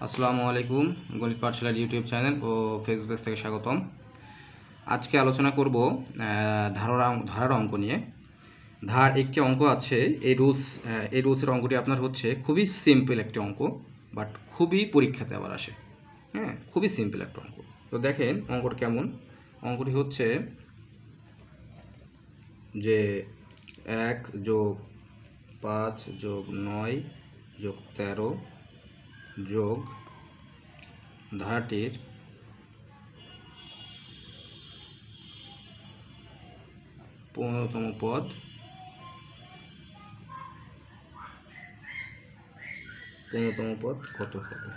আসসালামু আলাইকুম, গণিত পাঠশালার ইউটিউব চ্যানেল ও ফেসবুক থেকে স্বাগতম। আজকে আলোচনা করব অঙ্ক- ধারার অঙ্ক নিয়ে। ধার একটি অঙ্ক আছে, এই রুলস এই রুলসের অঙ্কটি আপনার হচ্ছে খুবই সিম্পল একটি অঙ্ক বাট খুবই পরীক্ষাতে আবার আসে। হ্যাঁ খুবই সিম্পল একটা অঙ্ক। তো দেখেন অঙ্কটা কেমন? অঙ্কটি হচ্ছে যে এক যোগ পাঁচ যোগ নয় যোগ তেরো যোগ ধারাটির পনেরোতম পদ। পনেরোতম পদ কত হবে?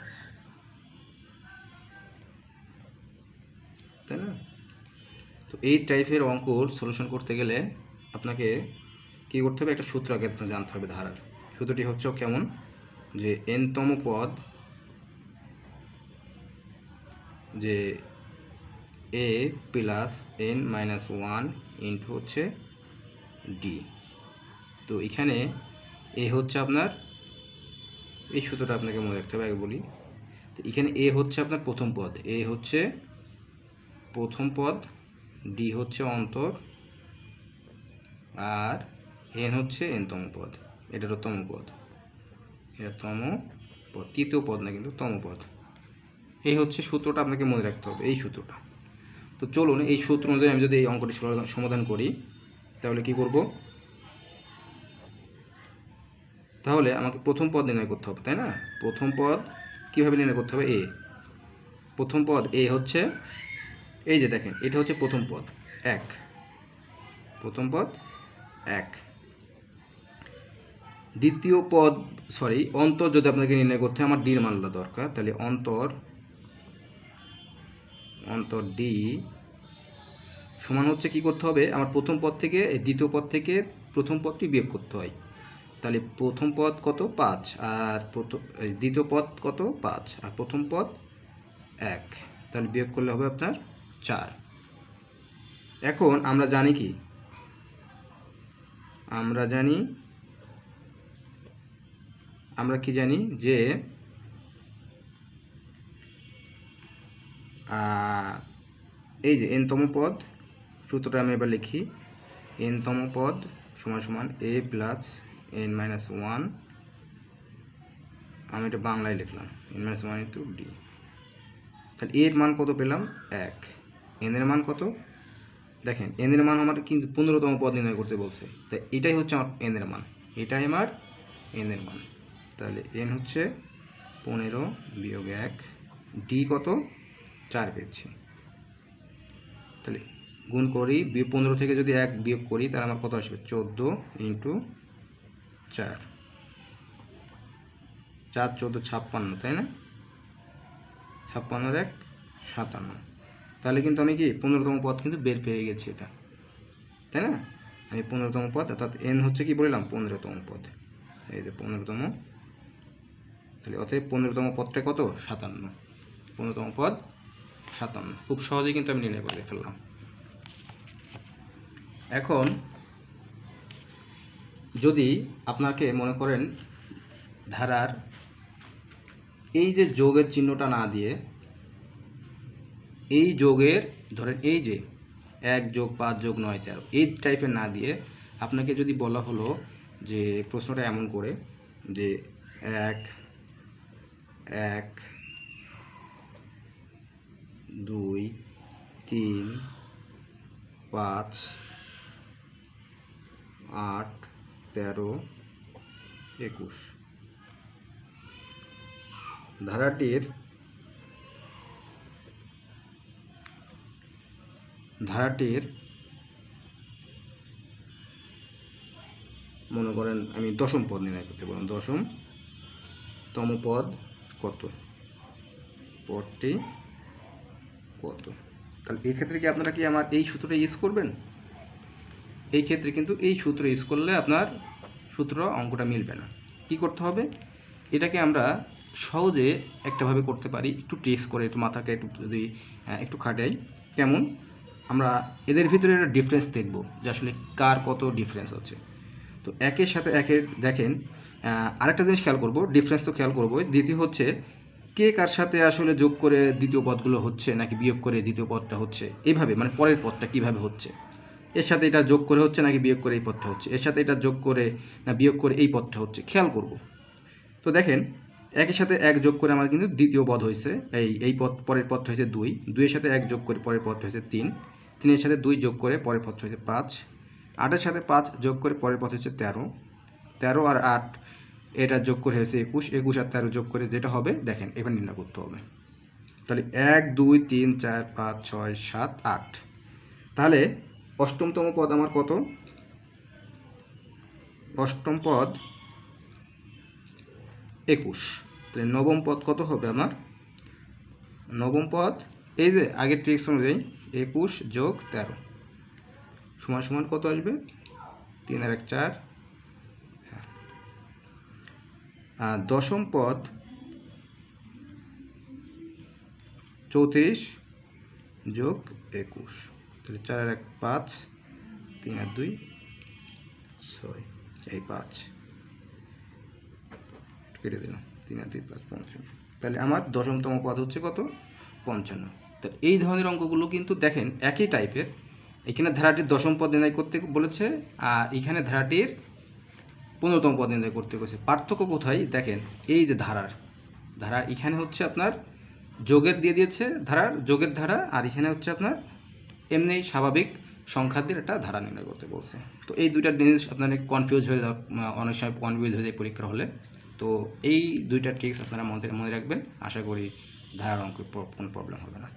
তাই না? তো এই টাইপের অঙ্কর সলিউশন করতে গেলে আপনাকে কী করতে হবে? একটা সূত্র আগে জানতে হবে ধারার। সূত্রটি হচ্ছে কেমন? যে এনতম পদ যে a plus n minus one into হচ্ছে ডি তো এখানে এ হচ্ছে আপনার, এই সূত্রটা আপনাকে মনে রাখতে হবে, আগে বলি। তো এখানে এ হচ্ছে আপনার প্রথম পদ। এ হচ্ছে প্রথম পদ ডি হচ্ছে অন্তর, আর এন হচ্ছে এনতম পদ। এটারও তম পদ। এটা তম পদ। তৃতীয় পদ না কিন্তু তম পদ। এই হচ্ছে সূত্রটা আপনাকে মনে রাখতে হবে, এই সূত্রটা। তো চলুন, এই সূত্র অনুযায়ী আমি যদি এই অঙ্কটি সমাধান- করি, তাহলে কি করব? তাহলে আমাকে প্রথম পদ নির্ণয় করতে হবে, তাই না? প্রথম পদ কীভাবে নির্ণয় করতে হবে? এ। প্রথম পদ এ হচ্ছে, এই যে দেখেন, এটা হচ্ছে প্রথম পদ, এক। প্রথম পদ, এক। দ্বিতীয় পদ সরি অন্তর যদি আপনাকে নির্ণয় করতে হয়, আমার ডির মানলা দরকার, তাহলে অন্তর অন্তর ডি সমান হচ্ছে কি করতে হবে? আমার প্রথম পদ থেকে দ্বিতীয় পদ থেকে প্রথম পদটি বিয়োগ করতে হয়। তাহলে প্রথম পদ কত? পাঁচ। আর প্রথম দ্বিতীয় পদ কত? পাঁচ। আর প্রথম পদ এক। তাহলে বিয়োগ করলে হবে আপনার চার। এখন আমরা জানি কি? আমরা জানি, আমরা কি জানি যে এই যে এনতম পদ, সূত্রটা আমি এবার লিখি। এনতম পদ সমান সমান a plus n minus one আমি এটা বাংলায় লিখলাম n minus one into d তাহলে এর মান কত পেলাম? এক। এনের মান কত? দেখেন এনের মান আমার কিন্তু পনেরোতম পদ নির্ণয় করতে বলছে। তাই এটাই হচ্ছে আমার এনের মান। এটাই আমার এন এর মান। তাহলে এন হচ্ছে পনেরো বিয়োগ এক। ডি কত? চার পেয়েছি। তাহলে গুণ করি, বিয়োগ পনেরো থেকে যদি এক বিয়োগ করি, তাহলে আমার কত আসবে? চোদ্দ ইন্টু চার। চার, চোদ্দ, ছাপ্পান্ন, তাই না? ছাপ্পান্নর এক, সাতান্ন। তাহলে কিন্তু আমি কি, পনেরোতম পদ কিন্তু বের পেয়ে গেছি এটা। তাই না? আমি পনেরোতম পদ, অর্থাৎ এন হচ্ছে কি বললাম? পনেরোতম পদ। এই যে পনেরোতম। তাহলে অতএব পনেরোতম পদটা কত? সাতান্ন। পনেরোতম পদ সাতান্ন। খুব সহজেই কিন্তু আমি নির্ণয় করে ফেললাম। এখন, যদি আপনাকে মনে করেন ধারার এই যে যোগের চিহ্নটা না দিয়ে, এই যোগের, ধরেন এই যে এক যোগ পাঁচ যোগ নয় তেরো, এই টাইপের না দিয়ে আপনাকে যদি বলা হলো যে প্রশ্নটা এমন করে যে এক এক দুই, তিন, পাঁচ, আট, তেরো, একুশ। ধারাটির ধারাটির মনে করেন আমি দশম পদ নির্ণয় করতে বললাম দশম তম পদ কত? পদটি কত তাহলে এই ক্ষেত্রে কি আপনারা কি আমার এই সূত্রটা ইউজ করবেন? এই ক্ষেত্রে কিন্তু এই সূত্র ইউজ করলে আপনার সূত্র অঙ্কটা মিলবে না। কি করতে হবে? এটাকে আমরা সহজে একটাভাবে করতে পারি, একটু টেস্ট করে, একটু মাথাকে একটু যদি একটু খাটাই। কেমন? আমরা এদের ভিতরে একটা ডিফারেন্স দেখব যে আসলে কার কত ডিফারেন্স আছে। তো একের সাথে একের দেখেন আরেকটা জিনিস খেয়াল করব ডিফারেন্স তো খেয়াল করব দ্বিতীয় হচ্ছে কে কার সাথে আসলে যোগ করে দ্বিতীয় পদগুলো হচ্ছে নাকি বিয়োগ করে দ্বিতীয় পদটা হচ্ছে? এইভাবে মানে পরের পদটা কীভাবে হচ্ছে? এর সাথে এটা যোগ করে হচ্ছে নাকি বিয়োগ করে এই পদটা হচ্ছে? এর সাথে এটা যোগ করে না বিয়োগ করে এই পদটা হচ্ছে? খেয়াল করব। তো দেখেন, একের সাথে এক যোগ করে আমার কিন্তু দ্বিতীয় পদ হয়েছে। এই এই পদ, পরের পদটা হয়েছে দুই। দুইয়ের সাথে এক যোগ করে পরের পদটা হয়েছে তিন। তিনের সাথে দুই যোগ করে পরের পদটা হয়েছে পাঁচ। আটের সাথে পাঁচ যোগ করে পরের পদ হচ্ছে তেরো। তেরো আর আট এটা যোগ করে হয়েছে একুশ একুশ আর তেরো যোগ করে যেটা হবে, দেখেন, এবার নির্ণয় করতে হবে। তাহলে এক, দুই, তিন, চার, পাঁচ, ছয়, সাত, আট। তাহলে অষ্টমতম পদ আমার কত? অষ্টম পদ একুশ। তাহলে নবম পদ কত হবে আমার? নবম পদ, এই যে আগের ট্রিক্স অনুযায়ী একুশ যোগ তেরো। সমান সমান কত আসবে? তিন আর এক চার দশম পদ, চৌত্রিশ যোগ একুশ। তাহলে চার এক পাঁচ, তিন আর দুই, ছয়। এই পাঁচ। কেটে দিলাম। তিন আর দুই পাঁচ পঞ্চান্ন। তাহলে আমার দশমতম পদ হচ্ছে কত? পঞ্চান্ন। তো এই ধরনের অঙ্কগুলো কিন্তু দেখেন একই টাইপের এখানে ধারাটির দশম পদ নির্ণয় করতে বলেছে, আর এখানে ধারাটির পনেরোতম পদ নির্ণয় করতে বলেছে পার্থক্য কোথায়? দেখেন, এই যে ধারার। ধারা এখানে হচ্ছে আপনার যোগের দিয়ে দিয়েছে ধারার, যোগের ধারা, আর এখানে হচ্ছে আপনার এমনি স্বাভাবিক সংখ্যাদের একটা ধারা নির্ণয় করতে বলছে। তো এই দুইটা জিনিস আপনার কনফিউজ হয়ে অনেক সময় কনফিউজ হয়ে যায় পরীক্ষা হলে। তো এই দুইটা ট্রিক্স আপনারা মনে মনে রাখবেন। আশা করি ধারার অঙ্কে কোনো প্রবলেম হবে না।